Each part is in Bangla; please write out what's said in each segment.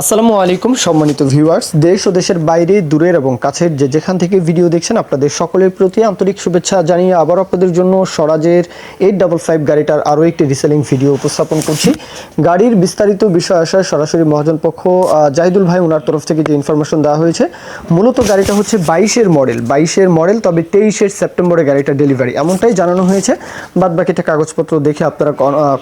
আসসালামু আলাইকুম, সম্মানিত ভিউয়ার্স। দেশ ও দেশের বাইরে, দূরের এবং কাছের যে যেখান থেকে ভিডিও দেখছেন, আপনাদের সকলের প্রতি আন্তরিক শুভেচ্ছা জানিয়ে আবার আপনাদের জন্য স্বরাজের এইট ডাবল ফাইভ গাড়িটার আরও একটি রিসেলিং ভিডিও উপস্থাপন করছি। গাড়ির বিস্তারিত বিষয় আসায় সরাসরি মহাজন পক্ষ জাহিদুল ভাই ওনার তরফ থেকে যে ইনফরমেশন দেওয়া হয়েছে, মূলত গাড়িটা হচ্ছে বাইশের মডেল বাইশের মডেল তবে তেইশের সেপ্টেম্বরে গাড়িটা ডেলিভারি এমনটাই জানানো হয়েছে। বাদ বাকিটা কাগজপত্র দেখে আপনারা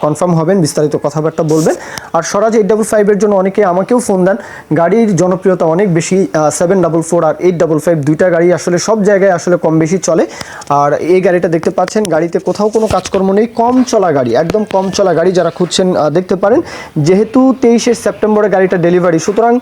কনফার্ম হবেন, বিস্তারিত কথাবার্তা বলবেন। আর স্বরাজ এইট ডাবল ফাইভের জন্য অনেকে আমাকেও ফোন দেন। গাড়ির জনপ্রিয়তা অনেক বেশি সেভেন ডাবল ফোর আর এইট ডাবল ফাইভ দুইটা গাড়ি আসলে সব জায়গায় আসলে কম বেশি চলে। আর এই গাড়িটা দেখতে পাচ্ছেন, গাড়িতে কোথাও কোনো কাজকর্ম নেই, কম চলা গাড়ি, একদম কম চলা গাড়ি যারা খুঁজছেন দেখতে পারেন। যেহেতু তেইশে সেপ্টেম্বরে গাড়িটা ডেলিভারি সুতরাং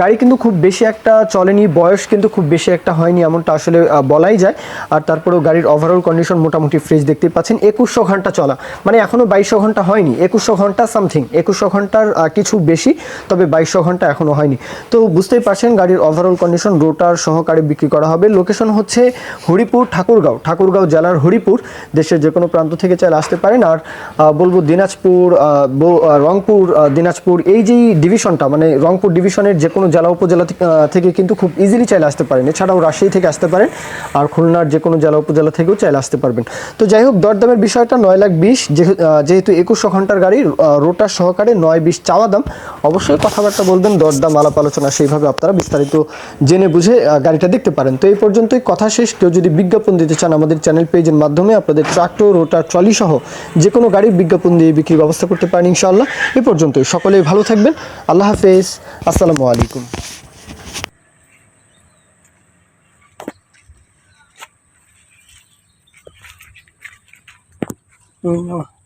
গাড়ি কিন্তু খুব বেশি একটা চলেনি, বয়স কিন্তু খুব বেশি একটা হয়নি এমনটা আসলে বলাই যায়। আর তারপরেও গাড়ির ওভারঅল কন্ডিশন মোটামুটি ফ্রেশ দেখতে পাচ্ছেন, একুশশো ঘণ্টা চলা। মানে এখনও বাইশশো ঘণ্টা হয়নি, একুশশো ঘণ্টা সামথিং একুশশো ঘণ্টার কিছু বেশি, তবে বাইশশো এখনও হয়নি। তো বুঝতেই পারছেন, গাড়ির ওভারঅল কন্ডিশন রোটার সহকারে বিক্রি করা হবে। লোকেশন হচ্ছে হরিপুর, ঠাকুরগাঁও। ঠাকুরগাঁও জেলার হরিপুর, দেশের যে কোনো প্রান্ত থেকে চাইলে আসতে পারেন। আর বলব দিনাজপুর রংপুর দিনাজপুর, এই যে ডিভিশনটা মানে রংপুর ডিভিশনের যে কোনো জেলা উপজেলা থেকে- কিন্তু খুব ইজিলি চাইলে আসতে পারেন। এছাড়াও রাজশাহী থেকে আসতে পারেন। আর খুলনার যে কোনো জেলা উপজেলা থেকেও চাইলে আসতে পারবেন। তো যাই হোক, দরদামের বিষয়টা নয় লাখ বিশ যেহে- যেহেতু একুশশো ঘণ্টার গাড়ি রোটার সহকারে নয় বিশ চাওয়া দাম, অবশ্যই কথাবার্তা বলবেন দরদাম, আলাপ আলোচনা, সেইভাবে আপনারা বিস্তারিত জেনে বুঝে গাড়িটা দেখতে পারেন। তো এই পর্যন্তই কথা শেষ। কেউ যদি বিজ্ঞাপন দিতে চান আমাদের চ্যানেল পেজের মাধ্যমে, আপনাদের ট্রাক্টর রোটার ট্রলি সহ যে কোনো গাড়ির বিজ্ঞাপন দিয়ে বিক্রির ব্যবস্থা করতে পারেন ইনশাআল্লাহ। এই পর্যন্তই। সকলেই ভালো থাকবেন। আল্লাহ হাফেজ। আসসালামু আলাইকুম। হুম।